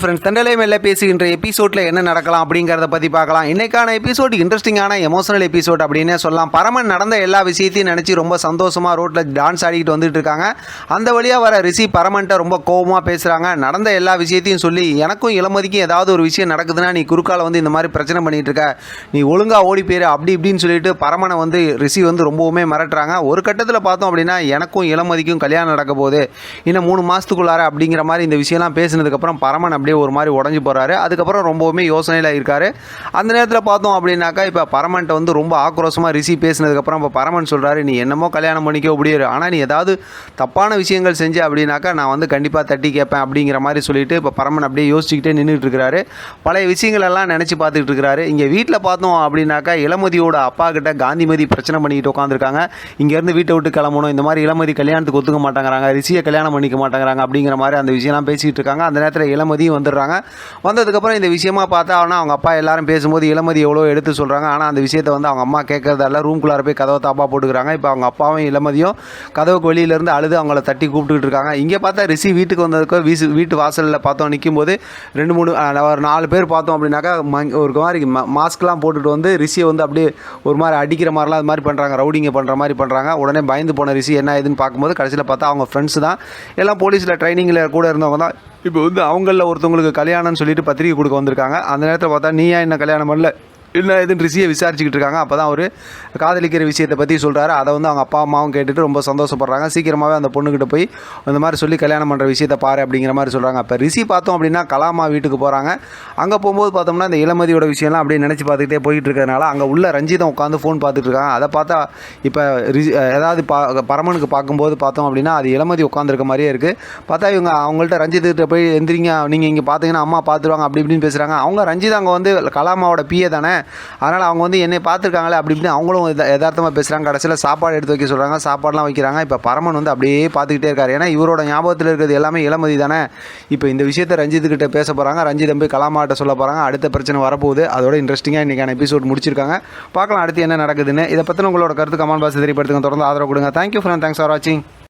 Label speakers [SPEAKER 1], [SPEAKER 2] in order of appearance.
[SPEAKER 1] Friends Thandalai மேலே பேசுகின்ற எபிசோடில் என்ன நடக்கலாம் அப்படிங்கிறத பற்றி பார்க்கலாம். இன்னைக்கான எபிசோட் இன்ட்ரெஸ்டிங்கான எமோஷனல் எபிசோட் அப்படின்னே சொல்லலாம். பரமன் நடந்த எல்லா விஷயத்தையும் நினச்சி ரொம்ப சந்தோஷமாக ரோட்டில் டான்ஸ் ஆடிக்கிட்டு வந்துட்டு இருக்காங்க. அந்த வழியாக வர ரிஷி பரமன்ட்ட ரொம்ப கோபமாக பேசுகிறாங்க நடந்த எல்லா விஷயத்தையும் சொல்லி எனக்கும் இளமதிக்கும் ஏதாவது ஒரு விஷயம் நடக்குதுன்னா நீ குறுக்கால் வந்து இந்த மாதிரி பிரச்சனை பண்ணிகிட்டு இருக்க. நீ ஒழுங்காக ஓடி போயிரு அப்படி இப்படின்னு சொல்லிட்டு பரமனை வந்து ரிஷி வந்து ரொம்பவுமே மிரட்டுறாங்க. ஒரு கட்டத்தில் பார்த்தோம் அப்படின்னா எனக்கும் இளமதிக்கும் கல்யாணம் நடக்க போகுது. இன்னும் மூணு மாதத்துக்குள்ளார அப்படிங்கிற மாதிரி இந்த விஷயம்லாம் பேசினதுக்கப்புறம் பரமன் அப்படியே ஒரு மாதிரி உடஞ்சி போகிறாரு அதுக்கப்புறம் ரொம்பவுமே யோசனையில் இருக்காரு. அந்த நேரத்தில் பார்த்தோம் அப்படின்னாக்கா இப்போ பரமன்ட்ட வந்து ரொம்ப ஆக்ரோஷமாக ரிஷி பேசினதுக்கப்புறம் இப்போ பரமன் சொல்கிறாரு நீ என்னமோ கல்யாணம் பண்ணிக்கோ முடியாது ஆனால் நீ ஏதாவது தப்பான விஷயங்கள் செஞ்சு அப்படின்னாக்கா நான் வந்து கண்டிப்பாக தட்டி கேட்பேன் அப்படிங்கிற மாதிரி சொல்லிட்டு இப்போ பரமன் அப்படியே யோசிச்சுக்கிட்டே நின்றுட்டு இருக்கிறாரு பழைய விஷயங்கள் எல்லாம் நினச்சி பார்த்துக்கிட்டு இருக்கிறாரு இங்கே வீட்டில் பார்த்தோம் அப்படின்னாக்கா இளமதியோட அப்பா கிட்ட காந்திமதி பிரச்சனை பண்ணிக்கிட்டு உட்காந்துருக்காங்க இங்கேருந்து வீட்டை விட்டு கிளம்பணும். இந்த மாதிரி இளமதி கல்யாணத்துக்கு ஒத்துக்க மாட்டேங்கிறாங்க. ரிஷியை கல்யாணம் பண்ணிக்க மாட்டேங்கிறாங்க அப்படிங்கிற மாதிரி அந்த விஷயம்லாம் பேசிக்கிட்டு இருக்காங்க. அந்த நேரத்தில் இளமதியும் வந்துடுறாங்க. வந்ததுக்கப்புறம் இந்த விஷயமா பார்த்தா ஆனால் அவங்க அப்பா எல்லாரும் பேசும்போது இளமதி எவ்வளோ எடுத்து சொல்கிறாங்க ஆனால் அந்த விஷயத்தை வந்து அவங்க அம்மா கேட்கறதால ரூம்குள்ளார போய் கதவை தாப்பா போட்டுக்கிறாங்க. இப்போ அவங்க அப்பாவும் இளமதியும் கதவுக்கு வெளியிலேருந்து அழுது அவங்கள தட்டி கூப்பிட்டுக்கிட்டு இருக்காங்க. இங்கே பார்த்தா ரிஷி வீட்டுக்கு வந்ததுக்கு வீசு வீட்டு வாசலில் பார்த்தோம். நிற்கும் போது ரெண்டு மூணு ஒரு நாலு பேர் பார்த்தோம் அப்படின்னாக்கா மங் ஒரு மாதிரி மாஸ்க்லாம் போட்டுட்டு வந்து ரிஷியை வந்து அப்படியே ஒரு மாதிரி அடிக்கிற மாதிரிலாம் அது மாதிரி பண்ணுறாங்க ரவுடிங்க பண்ணுற மாதிரி பண்ணுறாங்க உடனே பயந்து போன ரிஷி என்ன ஏதுன்னு பார்க்கும்போது கடைசியில் பார்த்தா அவங்க ஃப்ரெண்ட்ஸ் தான். எல்லாம் போலீஸில் ட்ரைனிங்கில் கூட இருந்தவங்க தான். இப்போ வந்து அவங்களில் ஒருத்தவங்களுக்கு கல்யாணம்னு சொல்லிட்டு பத்திரிக்கை கொடுக்க வந்திருக்காங்க. அந்த நேரத்தில் பார்த்தா நீயா என்ன கல்யாணம் பண்ணல? இல்லை எதுன்னு ரிஷியை விசாரிச்சுக்கிட்டு இருக்காங்க. அப்போ தான் அவர் காதலிக்கிற விஷயத்தை பற்றி சொல்கிறாரு அதை வந்து அவங்க அப்பா அம்மாவும் கேட்டுட்டு ரொம்ப சந்தோஷப்படுறாங்க. சீக்கிரமாகவே அந்த பொண்ணுக்கிட்ட போய் இந்த மாதிரி சொல்லி கல்யாணம் பண்ணுற விஷயத்தை பாரு அப்படிங்கிற மாதிரி சொல்கிறாங்க அப்போ ரிஷி பார்த்தோம் அப்படின்னா கலாமா வீட்டுக்கு போகிறாங்க அங்கே போகும்போது பார்த்தோம்னா இந்த இளமதியோட விஷயம்லாம் அப்படியே நினச்சி பார்த்துக்கிட்டே போயிட்டு இருக்கிறதுனால அங்கே உள்ள ரஞ்சிதம் உட்காந்து ஃபோன் பார்த்துட்டு இருக்காங்க. அதை பார்த்தா இப்போ ரிஷி ஏதாவது பா பரமனுக்கு பார்க்கும்போது பார்த்தோம் அப்படின்னா அது இளமதி உட்காந்துருக்க மாதிரியே இருக்குது பார்த்தா இவங்க அவங்கள்ட்ட ரஞ்சித்துக்கிட்ட போய் எந்திரிங்க. நீங்கள் இங்கே பார்த்தீங்கன்னா அம்மா பார்த்துருவாங்க அப்படி இப்படின்னு பேசுகிறாங்க அவங்க ரஞ்சித் அங்கே வந்து கலாமாவோட பிஏ தானே. அதனால் அவங்க வந்து என்னை பார்த்துருக்காங்களே அப்படி இப்படின்னு அவங்களும் யதார்த்தமாக பேசுகிறாங்க கடைசியில் சாப்பாடு எடுத்து வைக்க சொல்கிறாங்க சாப்பாடுலாம் வைக்கிறாங்க. இப்போ பரமன் வந்து அப்படியே பார்த்துக்கிட்டே இருக்கார். ஏன்னா இவரோட ஞாபகத்தில் இருக்கிறது எல்லாமே இளமதி தானே? இப்போ இந்த விஷயத்தை ரஞ்சித்துக்கிட்ட பேச போகிறாங்க ரஞ்சிதம் போய் கலாமாட்ட சொல்ல போகிறாங்க அடுத்த பிரச்சனை வரப்போகுது. அதோட இன்ட்ரெஸ்டிங்காக இன்றைக்கான எபிசோட் முடிச்சிருக்காங்க. பார்க்கலாம் அடுத்து என்ன நடக்குதுன்னு. இதை பற்றின உங்களோட கருத்து கமெண்ட் பாக்ஸ் தெரியப்படுத்துங்க. தொடர்ந்து ஆதரவு கொடுங்க. தேங்க்யூ ஃப்ரெண்ட் தேங்க்ஸ் ஃபார் வாட்சிங்